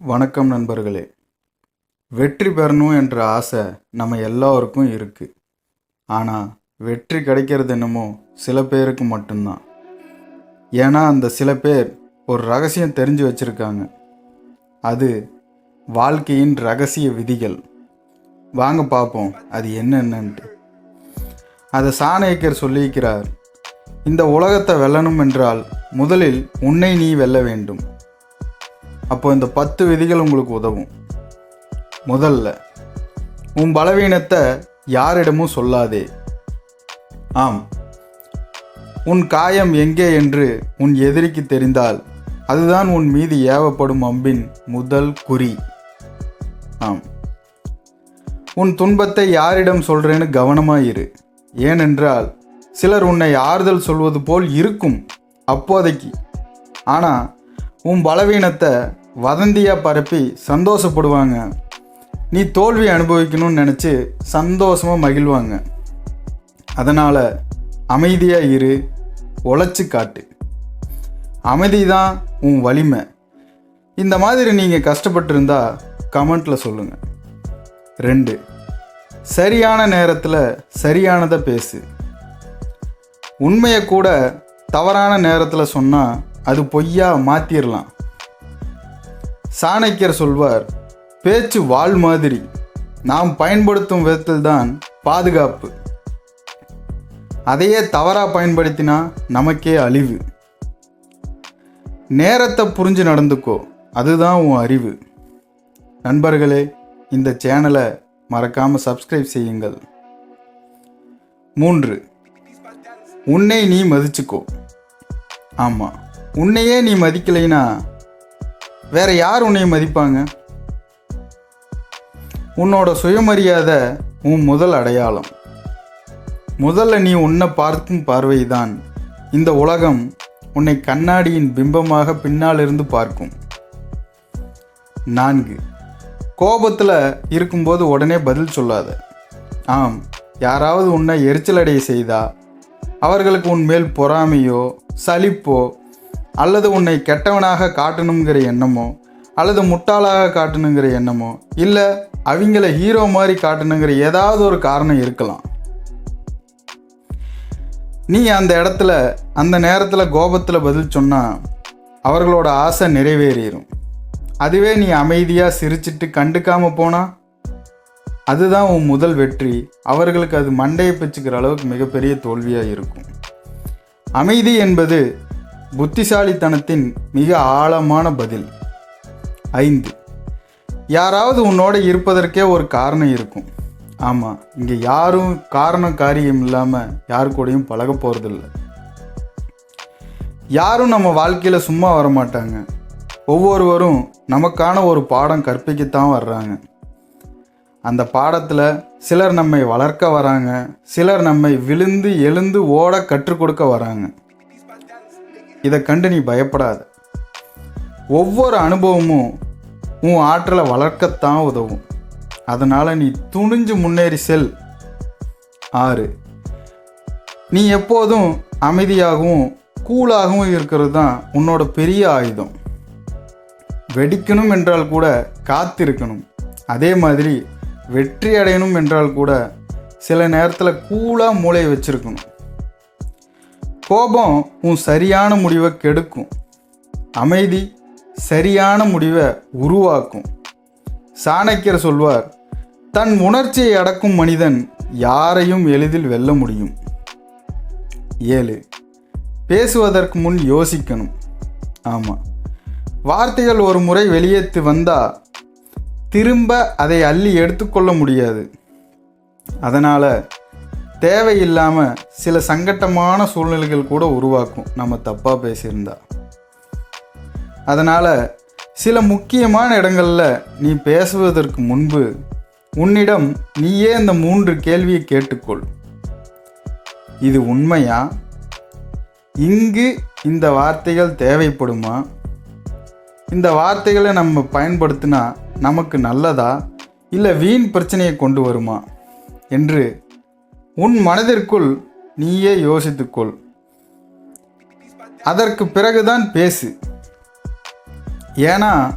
வணக்கம் நண்பர்களே. வெற்றி பெறணும் என்ற ஆசை நம்ம எல்லாருக்கும் இருக்குது ஆனால் வெற்றி கிடைக்கிறது என்னமோ சில பேருக்கு மட்டும்தான். ஏன்னா அந்த சில பேர் ஒரு ரகசியம் தெரிஞ்சு வச்சுருக்காங்க. அது வாழ்க்கையின் ரகசிய விதிகள். வாங்க பார்ப்போம் அது என்னென்னன்ட்டு. அதை சாணேக்கர் சொல்லியிருக்கிறார் இந்த உலகத்தை வெல்லணும் என்றால் முதலில் உன்னை நீ வெல்ல வேண்டும். அப்போ இந்த பத்து விதிகள் உங்களுக்கு உதவும். முதல்ல உன் பலவீனத்தை யாரிடமும் சொல்லாதே. ஆம். உன் காயம் எங்கே என்று உன் எதிரிக்கு தெரிந்தால் அதுதான் உன் மீது ஏவப்படும் அம்பின் முதல் குறி. ஆம். உன் துன்பத்தை யாரிடம் சொல்றேன்னு கவனமாயிரு. ஏனென்றால் சிலர் உன்னை ஆறுதல் சொல்வது போல் இருக்கும் அப்போதைக்கு. ஆனால் உன் பலவீனத்தை வதந்தியாக பரப்பி சந்தோஷப்படுவாங்க. நீ தோல்வி அனுபவிக்கணும்னு நினச்சி சந்தோஷமாக மகிழ்வாங்க. அதனால் அமைதியாக இரு உழைச்சி காட்டு. அமைதி தான் உன் வலிமை. இந்த மாதிரி நீங்கள் கஷ்டப்பட்டிருந்தா கமெண்ட்டில் சொல்லுங்கள் ரெண்டு சரியான நேரத்தில் சரியானதை பேசு. உண்மையை கூட தவறான நேரத்தில் சொன்னால் அது பொய்யா மாற்றிடலாம் சாணக்கியர் சொல்வார் பேச்சு வாள் மாதிரி. நாம் பயன்படுத்தும் விதத்தில்தான் பாதுகாப்பு. அதையே தவறாக பயன்படுத்தினா நமக்கே அழிவு. நேரத்தை புரிஞ்சு நடந்துக்கோ அதுதான் உன் அறிவு. நண்பர்களே இந்த சேனலை மறக்காமல் சப்ஸ்கிரைப் செய்யுங்கள். மூன்று உன்னை நீ மதிச்சுக்கோ. ஆமாம் உன்னையே நீ மதிக்கலைனா வேற யார் உன்னை மதிப்பாங்க? உன்னோட சுயமரியாதை உன் முதல் அடையாளம். முதல்ல நீ உன்னை பார்க்கும் பார்வைதான். இந்த உலகம் உன்னை கண்ணாடியின் பிம்பமாக பின்னாலிருந்து பார்க்கும். நான்கு. கோபத்தில் இருக்கும்போது உடனே பதில் சொல்லாத. ஆம் யாராவது உன்னை எரிச்சலடைய செய்தா அவர்களுக்கு உன் மேல் பொறாமையோ சலிப்போ அல்லது உன்னை கெட்டவனாக காட்டணுங்கிற எண்ணமோ அல்லது முட்டாளாக காட்டணுங்கிற எண்ணமோ இல்லை அவங்கள ஹீரோ மாதிரி காட்டணுங்கிற ஏதாவது ஒரு காரணம் இருக்கலாம். நீ அந்த இடத்துல அந்த நேரத்தில் கோபத்தில் பதில் சொன்னால் அவர்களோட ஆசை நிறைவேறிடும் அதுவே நீ அமைதியாக சிரிச்சிட்டு கண்டுக்காமல் போனால் அதுதான் உன் முதல் வெற்றி. அவர்களுக்கு அது மண்டையை பிச்சுக்கிற அளவுக்கு மிகப்பெரிய தோல்வியாக இருக்கும். அமைதி என்பது புத்திசாலித்தனத்தின் மிக ஆழமான பதில். ஐந்து. யாராவது உன்னோட இருப்பதற்கே ஒரு காரணம் இருக்கும். ஆமாம் இங்கே யாரும் காரணம் காரியம் இல்லாமல் யாரு கூடயும் பழக போகிறதில்ல யாரும் நம்ம வாழ்க்கையில் சும்மா வர மாட்டாங்க ஒவ்வொருவரும் நமக்கான ஒரு பாடம் கற்பிக்கத்தான் வர்றாங்க. அந்த பாடத்தில் சிலர் நம்மை வளர்க்க வராங்க சிலர் நம்மை விழுந்து எழுந்து ஓட கற்றுக் கொடுக்க வராங்க. இதை கண்டு நீ பயப்படாத. ஒவ்வொரு அனுபவமும் உன் ஆற்றலை வளர்க்கத்தான் உதவும். அதனால் நீ துணிஞ்சு முன்னேறி செல். ஆறு. நீ எப்போதும் அமைதியாகவும் கூலாகவும் இருக்கிறது தான் உன்னோட பெரிய ஆயுதம். வெடிக்கணும் என்றால் கூட காத்திருக்கணும். அதே மாதிரி வெற்றி அடையணும் என்றால் கூட சில நேரத்தில் கூலாக மூளையை வச்சுருக்கணும். கோபம் உன் சரியான முடிவை கெடுக்கும். அமைதி சரியான முடிவை உருவாக்கும். சாணக்கியர் சொல்வார் தன் உணர்ச்சியை அடக்கும் மனிதன் யாரையும் எளிதில் வெல்ல முடியும். ஏழு பேசுவதற்கு முன் யோசிக்கணும். ஆமாம் வார்த்தைகள் ஒரு முறை வெளியேற்று வந்தால் திரும்ப அதை அள்ளி எடுத்துக்கொள்ள முடியாது. அதனால் தேவையில்லாமல் சில சங்கட்டமான சூழ்நிலைகள் கூட உருவாக்கும். நம்ம தப்பாக பேசியிருந்தா. அதனால் சில முக்கியமான இடங்களில் நீ பேசுவதற்கு முன்பு உன்னிடம் நீயே இந்த மூன்று கேள்வியை கேட்டுக்கொள். இது உண்மையா? இங்கு இந்த வார்த்தைகள் தேவைப்படுமா? இந்த வார்த்தைகளை நம்ம பயன்படுத்தினா நமக்கு நல்லதா? இல்லை வீண் பிரச்சனையை கொண்டு வருமா? என்று உன் மனதிற்குள் நீயே யோசித்துக்கொள். அதற்கு பிறகுதான் பேசு. ஏன்னா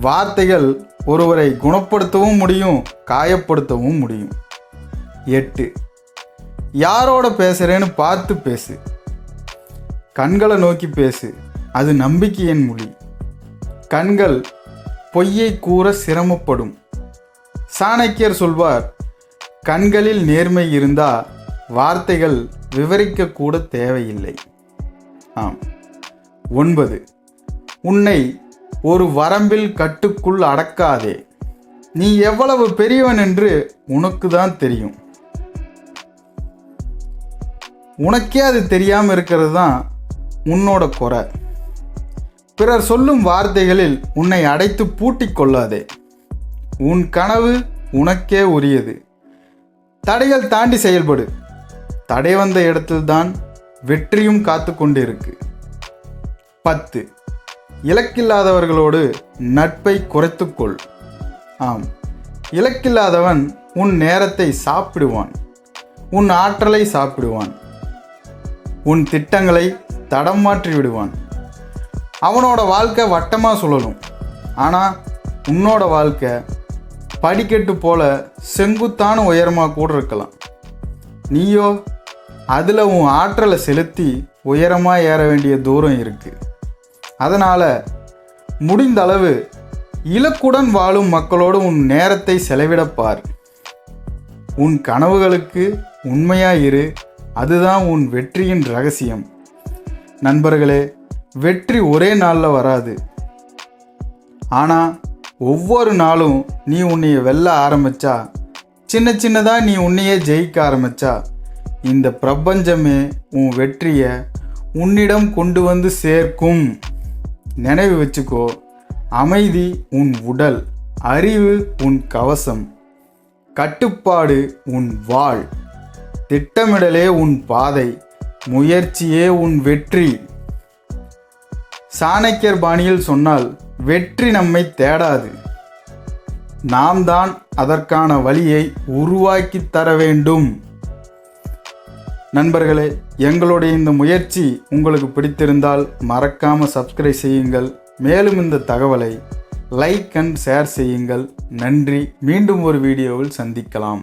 வார்த்தைகள் ஒருவரை குணப்படுத்தவும் முடியும் காயப்படுத்தவும் முடியும். எட்டு யாரோட பேசுகிறேன்னு பார்த்து பேசு. கண்களை நோக்கி பேசு. அது நம்பிக்கையின் மொழி. கண்கள் பொய்யை கூற சிரமப்படும். சாணக்கியர் சொல்வார் கண்களில் நேர்மை இருந்தால் வார்த்தைகள் விவரிக்கக்கூட தேவையில்லை. ஆம். ஒன்பது. உன்னை ஒரு வரம்பில் கட்டுக்குள் அடக்காதே. நீ எவ்வளவு பெரியவன் என்று உனக்கு தான் தெரியும். உனக்கே அது தெரியாமல் இருக்கிறது தான் உன்னோட குறை. பிறர் சொல்லும் வார்த்தைகளில் உன்னை அடைத்து பூட்டிக் கொள்ளாதே. உன் கனவு உனக்கே உரியது. தடைகள் தாண்டி செயல்படு. தடை வந்த இடத்தில்தான் வெற்றியும் காத்து கொண்டிருக்கு. பத்து. இலக்கில்லாதவர்களோடு நட்பை குறைத்துக்கொள் ஆம். இலக்கில்லாதவன் உன் நேரத்தை சாப்பிடுவான். உன் ஆற்றலை சாப்பிடுவான். உன் திட்டங்களை தடம் மாற்றி விடுவான். அவனோட வாழ்க்கை வட்டமாக சுழலும். ஆனால் உன்னோட வாழ்க்கை படிக்கட்டு போல செங்குத்தான உயரமாக கூட இருக்கலாம். நீயோ அதில் உன் ஆற்றலை செலுத்தி உயரமாக ஏற வேண்டிய தூரம் இருக்குது அதனால் முடிந்த அளவு இலக்குடன் வாழும் மக்களோடு உன் நேரத்தை செலவிடப்பார் உன் கனவுகளுக்கு உண்மையாக இரு. அதுதான் உன் வெற்றியின் ரகசியம். நண்பர்களே வெற்றி ஒரே நாளில் வராது. ஆனால் ஒவ்வொரு நாளும் நீ உன்னைய வெல்ல ஆரம்பிச்சா சின்ன சின்னதாக நீ உன்னையே ஜெயிக்க ஆரம்பிச்சா இந்த பிரபஞ்சமே உன் வெற்றியை உன்னிடம் கொண்டு வந்து சேர்க்கும். நினைவு வச்சுக்கோ அமைதி உன் உடல் அறிவு உன் கவசம் கட்டுப்பாடு உன் வாழ் திட்டமிடலே உன் பாதை முயற்சியே உன் வெற்றி. சாணக்கியர் பாணியில் சொன்னால் வெற்றி நம்மை தேடாது. நாம் தான் அதற்கான வழியை உருவாக்கி தர வேண்டும். நண்பர்களே எங்களுடைய இந்த முயற்சி உங்களுக்கு பிடித்திருந்தால் மறக்காமல் சப்ஸ்கிரைப் செய்யுங்கள். மேலும் இந்த தகவலை லைக் அண்ட் ஷேர் செய்யுங்கள். நன்றி. மீண்டும் ஒரு வீடியோவில் சந்திக்கலாம்.